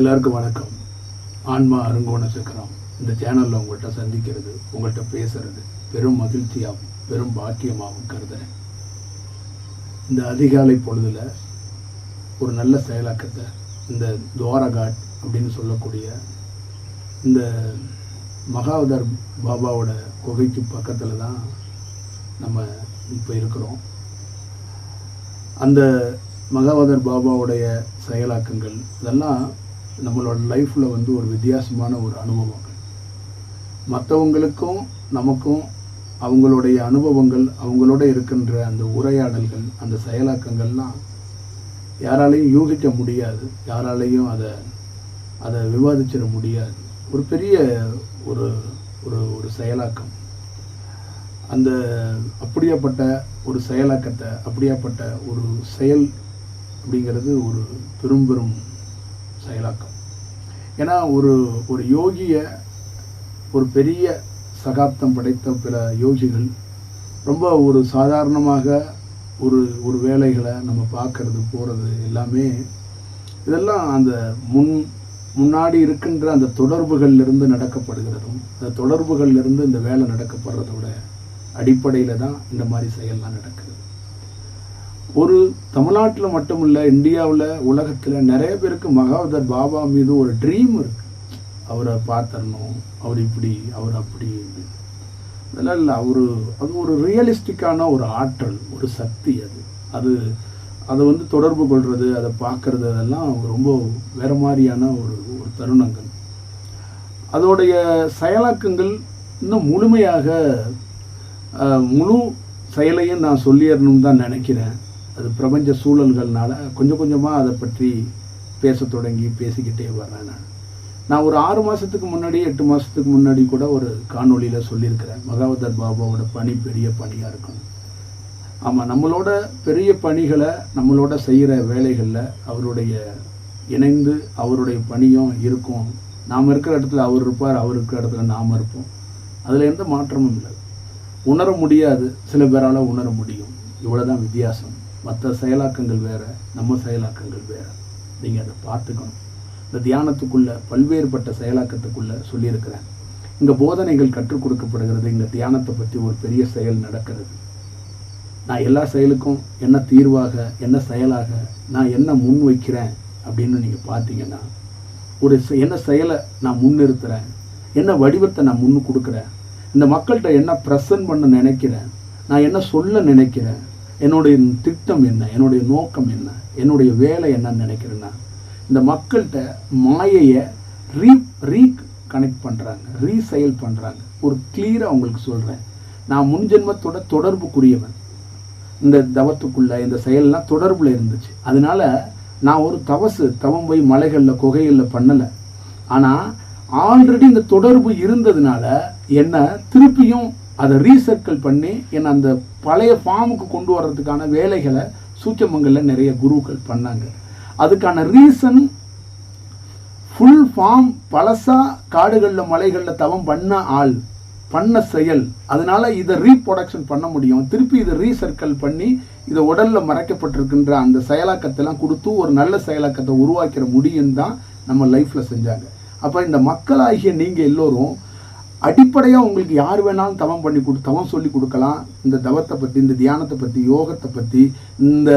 எல்லாருக்கும் வணக்கம். ஆன்மா அருங்கோண சக்கரம். இந்த சேனலில் உங்கள்கிட்ட சந்திக்கிறது உங்கள்கிட்ட பேசுறது பெரும் மகிழ்ச்சியாகவும் பெரும் பாக்கியமாகவும் கருதுறேன். இந்த அதிகாலை பொழுதில் ஒரு நல்ல செயலாக்கத்தை இந்த துவாரகாட் அப்படின்னு சொல்லக்கூடிய இந்த மகாவதர் பாபாவோட குகைக்கு பக்கத்தில் தான் நம்ம இப்போ இருக்கிறோம். அந்த மகாவதர் பாபாவுடைய செயலாக்கங்கள் இதெல்லாம் நம்மளோட லைஃப்பில் வந்து ஒரு வித்தியாசமான ஒரு அனுபவங்கள். மற்றவங்களுக்கும் நமக்கும் அவங்களுடைய அனுபவங்கள் அவங்களோட இருக்கின்ற அந்த உரையாடல்கள் அந்த செயலாக்கங்கள்லாம் யாராலையும் யூகிக்க முடியாது. யாராலையும் அதை அதை விவாதிச்சிட முடியாது. ஒரு பெரிய ஒரு ஒரு ஒரு செயலாக்கம். அந்த அப்படியாப்பட்ட ஒரு செயலாக்கத்தை அப்படியாப்பட்ட ஒரு செயல் அப்படிங்கிறது ஒரு பெரும் பெரும் செயலாக்கம். ஏன்னா ஒரு ஒரு யோகியை ஒரு பெரிய சகாப்தம் படைத்த பிற யோகிகள் ரொம்ப ஒரு சாதாரணமாக ஒரு ஒரு வேலைகளை நம்ம பார்க்கறது போகிறது எல்லாமே இதெல்லாம் அந்த முன் முன்னாடி இருக்கின்ற அந்த தொடர்புகள்லேருந்து நடக்கப்படுகிறதும் அந்த தொடர்புகள்லேருந்து இந்த வேலை நடக்கப்படுறதோட அடிப்படையில் தான் இந்த மாதிரி செயல்லாம் நடக்குது. ஒரு தமிழ்நாட்டில் மட்டும் இல்லை இந்தியாவில் உலகத்தில் நிறைய பேருக்கு மகாவதர் பாபா மீது ஒரு ட்ரீம் இருக்கு. அவரை பார்த்துடணும் அவர் இப்படி அவர் அப்படி அதெல்லாம் இல்லை அவர் அது ஒரு ரியலிஸ்டிக்கான ஒரு ஆற்றல் ஒரு சக்தி அது. அது அதை வந்து தொடர்பு கொள்வது அதை பார்க்கறது அதெல்லாம் ரொம்ப வேற மாதிரியான ஒரு ஒரு தருணங்கள். அதோடைய செயலாக்கங்கள் இன்னும் முழுமையாக முழு செயலையும் நான் சொல்லிடணும்னு தான் நினைக்கிறேன். அது பிரபஞ்ச சூழல்கள்னால கொஞ்சம் கொஞ்சமாக அதை பற்றி பேசத் தொடங்கி பேசிக்கிட்டே வரேன் நான். நான் ஒரு ஆறு மாதத்துக்கு முன்னாடி எட்டு மாதத்துக்கு முன்னாடி கூட ஒரு காணொளியில் சொல்லியிருக்கிறேன். மகாவதர் பாபாவோட பணி பெரிய பணியாக இருக்கும். ஆமாம் நம்மளோட பெரிய பணிகளை நம்மளோட செய்கிற வேலைகளில் அவருடைய இணைந்து அவருடைய பணியும் இருக்கும். நாம் இருக்கிற இடத்துல அவர் இருப்பார் அவர் இருக்கிற இடத்துல நாம் இருப்போம். அதில் எந்த மாற்றமும் இல்லை. உணர முடியாது. சில பேரால் உணர முடியும். இவ்வளோதான் வித்தியாசம். மற்ற செயலாக்கங்கள் வேறு நம்ம செயலாக்கங்கள் வேறு. நீங்கள் அதை பார்த்துக்கணும். இந்த தியானத்துக்குள்ள பல்வேறுபட்ட செயலாக்கத்துக்குள்ளே சொல்லியிருக்கிறேன். இங்கே போதனைகள் கற்றுக் கொடுக்கப்படுகிறது. இங்கே தியானத்தை பற்றி ஒரு பெரிய செயல் நடக்கிறது. நான் எல்லா செயலுக்கும் என்ன தீர்வாக என்ன செயலாக நான் என்ன முன் வைக்கிறேன் அப்படின்னு நீங்கள் பார்த்தீங்கன்னா ஒரு செ- என்ன செயலை நான் முன்னிறுத்துகிறேன் என்ன வடிவத்தை நான் முன்னு கொடுக்குறேன் இந்த மக்கள்கிட்ட என்ன ப்ரெசன்ட் பண்ண நினைக்கிறேன் நான் என்ன சொல்ல நினைக்கிறேன் என்னுடைய திட்டம் என்ன? என்னுடைய நோக்கம் என்ன? என்னுடைய வேலை என்னன்னு நினைக்கிறேன்னா இந்த மக்கள்கிட்ட மாயையை ரீ ரீ கனெக்ட் பண்ணுறாங்க ரீசெயல் பண்ணுறாங்க ஒரு கிளியராக அவங்களுக்கு சொல்கிறேன் நான் முன்ஜென்மத்தோட தொடர்புக்குரியவன். இந்த தவத்துக்குள்ளே இந்த செயல்லாம் தொடர்பில் இருந்துச்சு. அதனால நான் ஒரு தவசு தவம் போய் மலைகளில் குகைகளில் பண்ணலை. ஆனால் ஆல்ரெடி இந்த தொடர்பு இருந்ததுனால என்ன திருப்பியும் அதை ரீசர்க்கிள் பண்ணி என்னை அந்த பழைய ஃபார்முக்கு கொண்டு வர்றதுக்கான வேலைகளை சூச்சமங்கலில் நிறைய குருக்கள் பண்ணாங்க. அதுக்கான ரீசன் ஃபுல் ஃபார்ம் பழசாக காடுகளில் மலைகளில் தவம் பண்ண ஆள் பண்ண செயல். அதனால் இதை ரீப்ரொடக்ஷன் பண்ண முடியும். திருப்பி இதை ரீசர்க்கிள் பண்ணி இதை உடலில் மறைக்கப்பட்டிருக்கின்ற அந்த செயலாக்கத்தெல்லாம் கொடுத்து ஒரு நல்ல செயலாக்கத்தை உருவாக்கிற முடியும் தான் நம்ம லைஃப்பில் செஞ்சாங்க. அப்போ இந்த மக்களாகிய நீங்கள் எல்லோரும் அடிப்படையாக உங்களுக்கு யார் வேணாலும் தவம் பண்ணி கொடு தவம் சொல்லி கொடுக்கலாம். இந்த தவத்தை பற்றி இந்த தியானத்தை பற்றி யோகத்தை பற்றி இந்த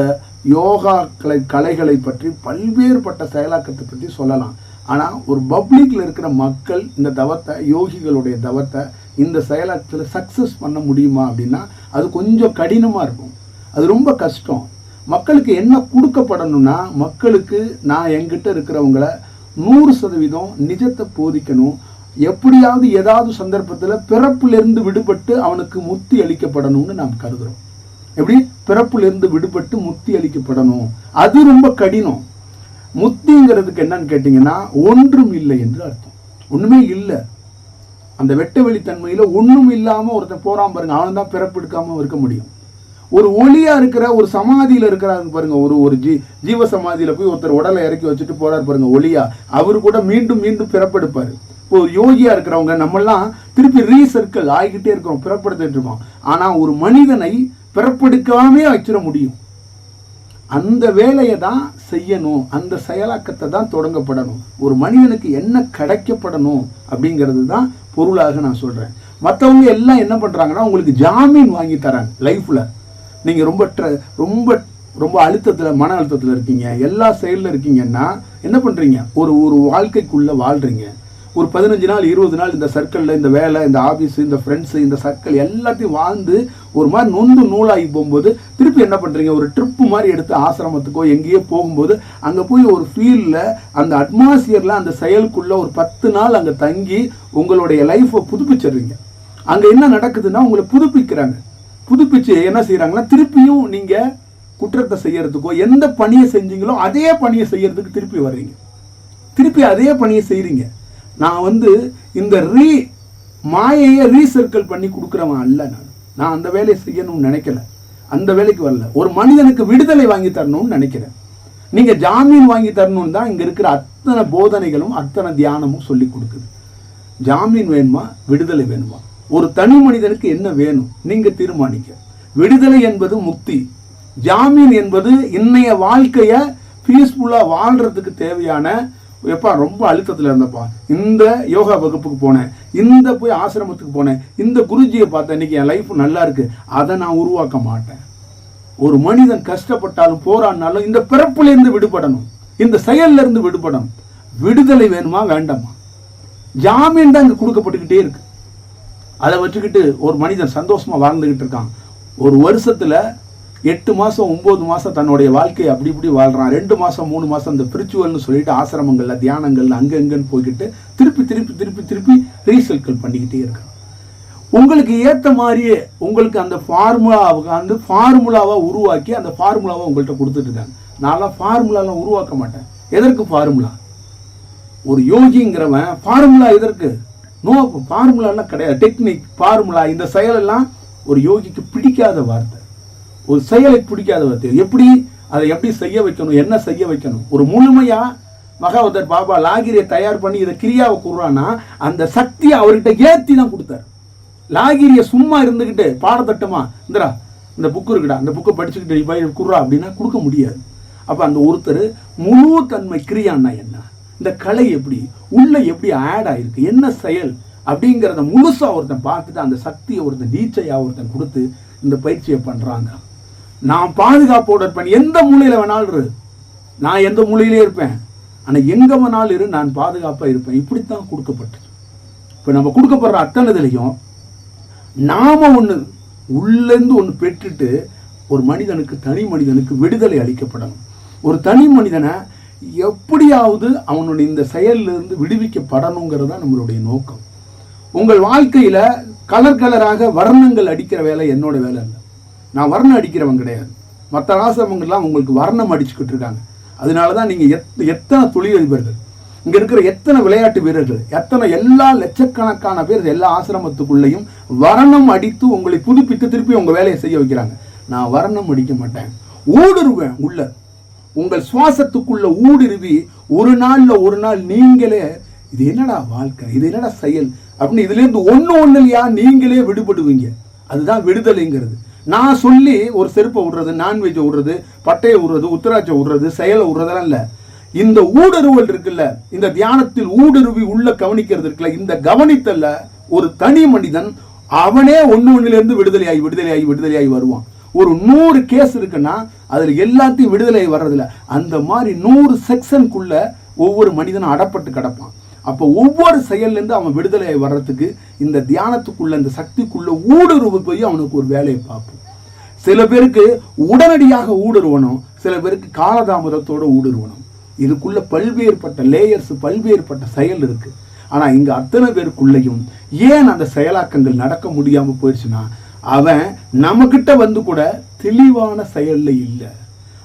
யோகா கலை கலைகளை பற்றி பல்வேறுபட்ட செயலாக்கத்தை பற்றி சொல்லலாம். ஆனால் ஒரு பப்ளிக்கில் இருக்கிற மக்கள் இந்த தவத்தை யோகிகளுடைய தவத்தை இந்த செயலாக்கத்தில் சக்ஸஸ் பண்ண முடியுமா அப்படின்னா அது கொஞ்சம் கடினமாக இருக்கும். அது ரொம்ப கஷ்டம். மக்களுக்கு என்ன கொடுக்கப்படணும்னா மக்களுக்கு நான் என்கிட்ட இருக்கிறவங்கள நூறு சதவீதம் நிஜத்தை போதிக்கணும். எப்படியாவது ஏதாவது சந்தர்ப்பத்தில் பிறப்பிலிருந்து விடுபட்டு அவனுக்கு முத்தி அளிக்கப்படணும்னு நாம் கருதுறோம். எப்படி? பிறப்பிலிருந்து விடுபட்டு முத்தி அளிக்கப்படணும். அது ரொம்ப கடினம். முத்திங்கிறதுக்கு என்னன்னு கேட்டிங்கன்னா ஒன்றும் இல்லை என்று அர்த்தம். ஒண்ணுமே இல்லை. அந்த வெட்ட வெளித்தன்மையில் ஒண்ணும் இல்லாம ஒருத்தன் போகிறான் பாருங்க அவன் தான் பிறப்பு எடுக்காமல் இருக்க முடியும். ஒரு ஒளியா இருக்கிற ஒரு சமாதியில இருக்கிறாங்க பாருங்க ஒரு ஒரு ஜீ ஜீவ சமாதியில போய் ஒருத்தர் உடலை இறக்கி வச்சுட்டு போறாரு பாருங்க ஒளியா. அவரு கூட மீண்டும் மீண்டும் பிறப்பெடுப்பாரு. ஒரு யோகியா இருக்கிறவங்க நம்மெல்லாம் திருப்பி ரீசர்க்கிள் ஆகிக்கிட்டே இருக்கிறோம் பிறப்படுத்திட்டு இருக்கோம். ஆனா ஒரு மனிதனை பிறப்படுக்காம வச்சிட முடியும். அந்த வேலையை தான் செய்யணும் அந்த செயலாக்கத்தை தான் தொடங்கப்படணும். ஒரு மனிதனுக்கு என்ன கிடைக்கப்படணும் அப்படிங்கிறது தான் பொருளாக நான் சொல்கிறேன் மற்றவங்க எல்லாம் என்ன பண்ணுறாங்கன்னா உங்களுக்கு ஜாமீன் வாங்கி தராங்க லைஃப்பில் நீங்கள் ரொம்ப ட்ர ரொம்ப ரொம்ப அழுத்தத்தில் மன அழுத்தத்தில் இருக்கீங்க எல்லா செயலில் இருக்கீங்கன்னா என்ன பண்ணுறீங்க ஒரு ஒரு வாழ்க்கைக்குள்ளே வாழ்கிறீங்க ஒரு பதினஞ்சு நாள் இருபது நாள் இந்த சர்க்கிளில் இந்த வேலை இந்த ஆஃபீஸு இந்த ஃப்ரெண்ட்ஸு இந்த சர்க்கிள் எல்லாத்தையும் வாழ்ந்து ஒரு மாதிரி நொந்து நூலாகி போகும்போது திருப்பி என்ன பண்ணுறீங்க ஒரு ட்ரிப்பு மாதிரி எடுத்து ஆசிரமத்துக்கோ எங்கேயோ போகும்போது அங்கே போய் ஒரு ஃபீல்டில் அந்த அட்மாஸ்பியரில் அந்த செயலுக்குள்ளே ஒரு பத்து நாள் அங்கே தங்கி உங்களுடைய லைஃப்பை புதுப்பிச்சிடுறீங்க. அங்கே என்ன நடக்குதுன்னா உங்களை புதுப்பிக்கிறாங்க. புதுப்பிச்சு என்ன செய்கிறாங்கன்னா திருப்பியும் நீங்கள் குற்றத்தை செய்யறதுக்கோ எந்த பணியை செஞ்சீங்களோ அதே பணியை செய்யறதுக்கு திருப்பி வர்றீங்க. திருப்பி அதே பணியை செய்கிறீங்க நான் வந்து இந்த ரீ மாயையை ரீசர்க்கிள் பண்ணி கொடுக்குறவன் அல்ல நான். நான் அந்த வேலையை செய்யணும்னு நினைக்கல. அந்த வேலைக்கு வரல. ஒரு மனிதனுக்கு விடுதலை வாங்கி தரணும்னு நினைக்கிறேன். நீங்கள் ஜாமீன் வாங்கி தரணும்னு தான் இங்கே இருக்கிற அத்தனை போதனைகளும் அத்தனை தியானமும் சொல்லி கொடுக்குது. ஜாமீன் வேணுமா? விடுதலை வேணுமா? ஒரு தனி மனிதனுக்கு என்ன வேணும்? நீங்க தீர்மானிக்க விடுதலை என்பது முக்தி. ஜாமீன் என்பது இன்னைய வாழ்க்கையை பீஸ்ஃபுல்லாக வாழ்றதுக்கு தேவையான எப்பா ரொம்ப அழுத்தத்தில் இருந்தப்பா இந்த யோகா வகுப்புக்கு போனேன். இந்த போய் ஆசிரமத்துக்கு போனேன். இந்த குருஜியை பார்த்தேன் இன்னைக்கு என் லைஃப் நல்லா இருக்கு. அதை நான் உருவாக்க மாட்டேன். ஒரு மனிதன் கஷ்டப்பட்டாலும் போராடினாலும் இந்த பிறப்புலேருந்து விடுபடணும். இந்த செயல்ல இருந்து விடுபடணும். விடுதலை வேணுமா வேண்டாமா? ஜாமீன் தான் இங்கே கொடுக்கப்பட்டுக்கிட்டே இருக்கு. அதை வச்சுக்கிட்டு ஒரு மனிதன் சந்தோஷமா வாழ்ந்துகிட்டு இருக்கான். ஒரு வருஷத்துல எட்டு மாதம் ஒம்பது மாதம் தன்னுடைய வாழ்க்கையை அப்படி இப்படி வாழ்கிறான் ரெண்டு மாதம் மூணு மாதம் அந்த பிரிச்சுவல்னு சொல்லிட்டு ஆசிரமங்களில் தியானங்கள்ல அங்கே இங்கன்னு போய்கிட்டு திருப்பி திருப்பி திருப்பி திருப்பி ரீசைக்கிள் பண்ணிக்கிட்டே இருக்கான். உங்களுக்கு ஏற்ற மாதிரியே உங்களுக்கு அந்த ஃபார்முலாவுக்கு அந்த ஃபார்முலாவை உருவாக்கி அந்த ஃபார்முலாவை உங்கள்கிட்ட கொடுத்துட்டு இருக்காங்க. நான்லாம் ஃபார்முலாலாம் உருவாக்க மாட்டேன். எதற்கு ஃபார்முலா ஒரு யோகிங்கிறவன் ஃபார்முலா எதற்கு? நோ ஃபார்முலாலாம் கிடையாது. டெக்னிக் ஃபார்முலா இந்த செயலெல்லாம் ஒரு யோகிக்கு பிடிக்காத வார்த்தை. ஒரு செயலை பிடிக்காத எப்படி அதை எப்படி செய்ய வைக்கணும் என்ன செய்ய வைக்கணும்? ஒரு முழுமையா மகாவதர் பாபா லாகிரியை தயார் பண்ணி இதை கிரியாவை கூறுறான்னா அந்த சக்தியை அவர்கிட்ட ஏத்தி தான் கொடுத்தாரு. லாகிரியை சும்மா இருந்துக்கிட்டு பாடத்தட்டமா இந்தரா இந்த புக்கு இருக்குடா அந்த புக்கை படிச்சுக்கிட்டு நீ போய் குடுறா அப்படின்னா கொடுக்க முடியாது. அப்போ அந்த ஒருத்தர் முழு தன்மை கிரியான்னா என்ன? இந்த கலை எப்படி? உள்ள எப்படி ஆட் ஆயிருக்கு? என்ன செயல்? அப்படிங்கிறத முழுசா ஒருத்தன் பார்த்துட்டு அந்த சக்தியை ஒருத்தன் டீச்சையா ஒருத்தன் கொடுத்து இந்த பயிற்சியை பண்றாங்க. நான் பாதுகாப்போடு இருப்பேன். எந்த மூலையில் வேணாலும் இரு. நான் எந்த மூலையிலே இருப்பேன். ஆனால் எங்கே வேணாலும் இரு நான் பாதுகாப்பாக இருப்பேன். இப்படித்தான் கொடுக்கப்பட்டது. இப்போ நம்ம கொடுக்கப்படுற அத்தனதுலையும் நாம் ஒன்று உள்ளேருந்து ஒன்று பெற்றுட்டு ஒரு மனிதனுக்கு தனி மனிதனுக்கு விடுதலை அளிக்கப்படணும். ஒரு தனி மனிதனை எப்படியாவது அவனுடைய இந்த செயலிலிருந்து விடுவிக்கப்படணுங்கிறது தான் நம்மளுடைய நோக்கம். உங்கள் வாழ்க்கையில் கலர் கலராக வர்ணங்கள் அடிக்கிற வேலை என்னோட வேலை இல்லை நான் வர்ணம் அடிக்கிறவன் கிடையாது. மற்ற ஆசிரமங்கள்லாம் உங்களுக்கு வர்ணம் அடிச்சுக்கிட்டு இருக்காங்க. அதனால தான் நீங்கள் எத் எத்தனை தொழிலதிபர்கள்? இங்கே இருக்கிற எத்தனை விளையாட்டு வீரர்கள்? எத்தனை எல்லா லட்சக்கணக்கான பேர் எல்லா ஆசிரமத்துக்குள்ளேயும் வரணம் அடித்து உங்களை புதுப்பித்து திருப்பி உங்கள் வேலையை செய்ய வைக்கிறாங்க. நான் வரணம் அடிக்க மாட்டேன். ஊடுருவேன் உள்ள. உங்கள் சுவாசத்துக்குள்ள ஊடுருவி ஒரு நாளில் ஒரு நாள் நீங்களே இது என்னடா வாழ்க்கை? இது என்னடா செயல்? அப்படின்னு இதுலேருந்து ஒன்று ஒன்று இல்லையா நீங்களே விடுபடுவீங்க. அதுதான் விடுதலைங்கிறது. நான் சொல்லி ஒரு செருப்பை விடுறது நான்வெஜ் விடுறது பட்டையை விடுறது உத்தராட்சை விடுறது செயலை விடுறதெல்லாம் இல்லை. இந்த ஊடுருவல் இருக்குல்ல இந்த தியானத்தில் ஊடுருவி உள்ள கவனிக்கிறது இருக்குல்ல இந்த கவனித்தல்ல ஒரு தனி மனிதன் அவனே ஒன்று ஒண்ணுல விடுதலையாகி விடுதலையாகி விடுதலையாகி வருவான். ஒரு நூறு கேஸ் இருக்குன்னா அதில் எல்லாத்தையும் விடுதலை வர்றதில்ல. அந்த மாதிரி நூறு செக்ஷனுக்குள்ள ஒவ்வொரு மனிதனும் அடப்பட்டு கிடப்பான். அப்போ ஒவ்வொரு செயல்லேருந்து அவன் விடுதலை வர்றதுக்கு இந்த தியானத்துக்குள்ள இந்த சக்திக்குள்ள ஊடுருவு போய் அவனுக்கு ஒரு வேலையை பார்ப்போம். சில பேருக்கு உடனடியாக ஊடுருவணும் சில பேருக்கு காலதாமதத்தோட ஊடுருவணும். இதுக்குள்ள பல்வேறுபட்ட லேயர்ஸ் பல்வேறுபட்ட செயல் இருக்கு. ஆனா இங்க அத்தனை பேருக்குள்ளேயும் ஏன் அந்த செயலாக்கங்கள் நடக்க முடியாம போயிடுச்சுன்னா அவன் நம்மக்கிட்ட வந்து கூட தெளிவான செயல்ல இல்லை.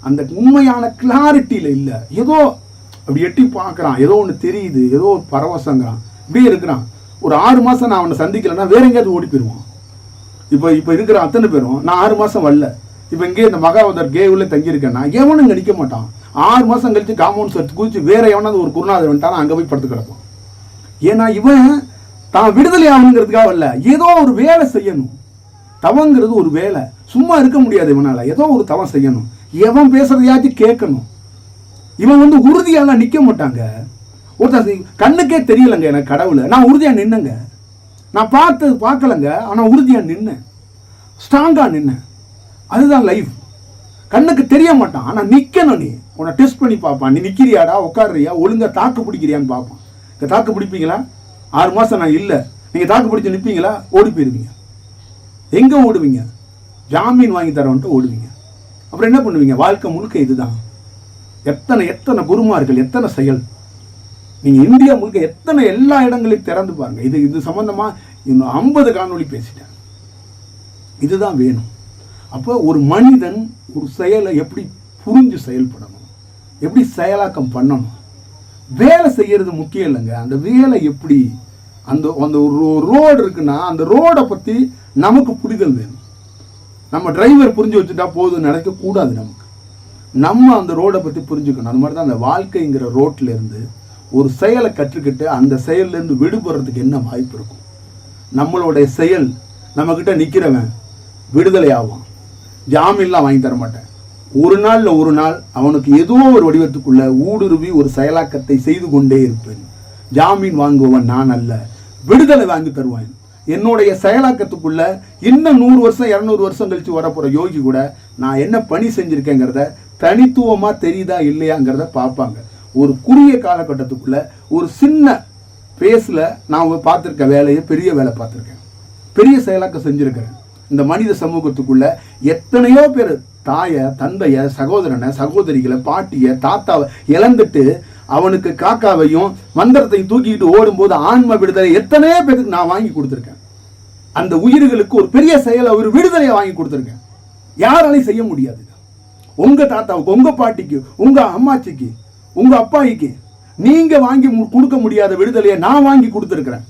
அந்த உண்மையான கிளாரிட்டியில இல்லை. ஏதோ அப்படி எட்டி பார்க்கறான். ஏதோ ஒன்று தெரியுது ஏதோ ஒரு பரவசங்கிறான். இப்படியே இருக்கிறான். ஒரு ஆறு மாதம் நான் அவனை சந்திக்கலைன்னா வேற எங்கேயாவது ஓடி போயிடுவான் இப்போ இப்போ இருக்கிற அத்தனை பேரும் நான் ஆறு மாதம் வரல. இப்போ இங்கே இந்த மகாவதர் கேவில் தங்கியிருக்கேன்னா எவனும் இங்கே நிற்க மாட்டான். ஆறு மாதம் கழித்து காமௌண்ட் சேர்த்து குதிச்சு வேற எவனாவது ஒரு குருநாதர் வந்துட்டானா அங்கே போய் படுத்து கிடப்பான். ஏன்னா இவன் தான் விடுதலை ஆகணுங்கிறதுக்காக வரல. ஏதோ ஒரு வேலை செய்யணும். தவங்கிறது ஒரு வேலை. சும்மா இருக்க முடியாது இவனால். ஏதோ ஒரு தவம் செய்யணும். எவன் பேசுறதையாச்சும் கேட்கணும். இவன் வந்து உறுதியாலாம் நிற்க மாட்டாங்க. ஒருத்தன் கண்ணுக்கே தெரியலங்க எனக்கு கடவுளை. நான் உறுதியாக நின்னங்க. நான் பார்த்து பார்க்கலங்க ஆனால் உறுதியாக நின்னேன். ஸ்ட்ராங்காக நின்னேன். அதுதான் லைஃப் கண்ணுக்கு தெரிய மாட்டான். ஆனால் நிற்கணும் நீ. உன்னை டெஸ்ட் பண்ணி பார்ப்பான். நீ நிற்கிறியாடா உட்காடுறியா ஒழுங்காக தாக்கு பிடிக்கிறியான்னு பார்ப்பான். இங்கே தாக்கு பிடிப்பீங்களா? ஆறு மாதம் நான் இல்லை. நீங்கள் தாக்கு பிடிச்சி நிற்பீங்களா ஓடி போயிருவீங்க. எங்கே ஓடுவீங்க? ஜாமீன் வாங்கி தரவன்ட்டு ஓடுவீங்க. அப்புறம் என்ன பண்ணுவீங்க? வாழ்க்கை முழுக்க இதுதான். எத்தனை எத்தனை குருமார்கள் எத்தனை செயல்? நீங்கள் இந்தியா முழுக்க எத்தனை எல்லா இடங்களையும் திறந்து பாருங்கள் இது இது சம்மந்தமாக இன்னும் ஐம்பது காணொலி பேசிட்டேன் இதுதான் வேணும். அப்போ ஒரு மனிதன் ஒரு செயலை எப்படி புரிஞ்சு செயல்படணும்? எப்படி செயலாக்கம் பண்ணணும்? வேலை செய்கிறது முக்கியம் இல்லைங்க. அந்த வேலை எப்படி? அந்த அந்த ஒரு ரோடு இருக்குன்னா அந்த ரோடை பற்றி நமக்கு புரிதல் வேணும். நம்ம டிரைவர் புரிஞ்சு வச்சுட்டா போதும் நினைக்கக்கூடாது நம்ம. நம்ம அந்த ரோடை பற்றி புரிஞ்சுக்கணும். அது மாதிரி தான் அந்த வாழ்க்கைங்கிற ரோட்ல இருந்து ஒரு செயலை கற்றுக்கிட்டு அந்த செயல்லேருந்து விடுபடுறதுக்கு என்ன வாய்ப்பு இருக்கும்? நம்மளுடைய செயல் நம்மக்கிட்ட நிற்கிறவன் விடுதலை ஆவான். ஜாமீன்லாம் வாங்கி தர மாட்டேன். ஒரு நாளில் ஒரு நாள் அவனுக்கு ஏதோ ஒரு வடிவத்துக்குள்ள ஊடுருவி ஒரு செயலாக்கத்தை செய்து கொண்டே இருப்பேன். ஜாமீன் வாங்குவன் நான் அல்ல. விடுதலை வாங்கி தருவேன். என்னுடைய செயலாக்கத்துக்குள்ள இன்னும் நூறு வருஷம் இரநூறு வருஷம் கழித்து வரப்போகிற யோகி கூட நான் என்ன பணி செஞ்சுருக்கேங்கிறத தனித்துவமா தெரியுதா இல்லையாங்கிறத பார்ப்பாங்க. ஒரு குறுகிய காலகட்டத்துக்குள்ள ஒரு சின்ன பேஸில் நான் பார்த்துருக்க வேலையை பெரிய வேலை பார்த்துருக்கேன். பெரிய செயலாக்கம் செஞ்சுருக்கிறேன். இந்த மனித சமூகத்துக்குள்ள எத்தனையோ பேர் தாயை தந்தைய சகோதரனை சகோதரிகளை பாட்டியை தாத்தாவை இழந்துட்டு அவனுக்கு காக்காவையும் மந்திரத்தையும் தூக்கிக்கிட்டு ஓடும்போது ஆன்ம விடுதலை எத்தனையோ பேருக்கு நான் வாங்கி கொடுத்துருக்கேன். அந்த உயிர்களுக்கு ஒரு பெரிய செயலை ஒரு விடுதலையை வாங்கி கொடுத்துருக்கேன். யாராலையும் செய்ய முடியாது. உங்க தாத்தாவுக்கு உங்க பாட்டிக்கு உங்க அம்மாச்சிக்கு உங்க அப்பாய்க்கு நீங்க வாங்கி மு- கொடுக்க முடியாத விடுதலையை நான் வாங்கி கொடுத்துருக்குறேன்.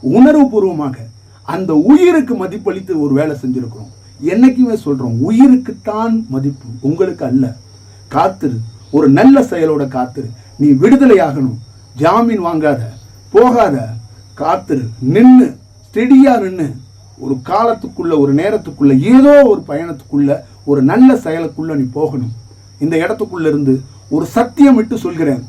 உணர்வு பூர்வமாக அந்த உயிருக்கு மதிப்பளித்து ஒரு வேலை செஞ்சுருக்கிறோம். என்னைக்குமே சொல்றோம் உயிருக்குத்தான் மதிப்பு உங்களுக்கு அல்ல. காத்திரு ஒரு நல்ல செயலோட காத்திரு. நீ விடுதலையாகணும் ஜாமீன் வாங்காத போகாத. காத்திரு நின்னு ஸ்டெடியா நின்னு. ஒரு காலத்துக்குள்ள ஒரு நேரத்துக்குள்ள ஏதோ ஒரு பயணத்துக்குள்ள ஒரு நல்ல செயலுக்குள்ள நீ போகணும். இந்த இடத்துக்குள்ள இருந்து ஒரு சத்தியம் விட்டு சொல்கிறேன்.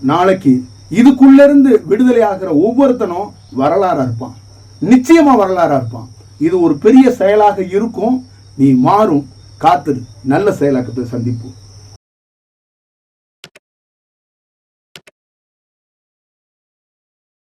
நாளைக்கு இதுக்குள்ள இருந்து விடுதலை ஆகிற ஒவ்வொருத்தனும் வரலாறா இருப்பான். நிச்சயமா வரலாறா இருப்பான். இது ஒரு பெரிய செயலாக இருக்கும். நீ மாறும். காத்துரு நல்ல செயலாக்கத்தை சந்திப்போம்.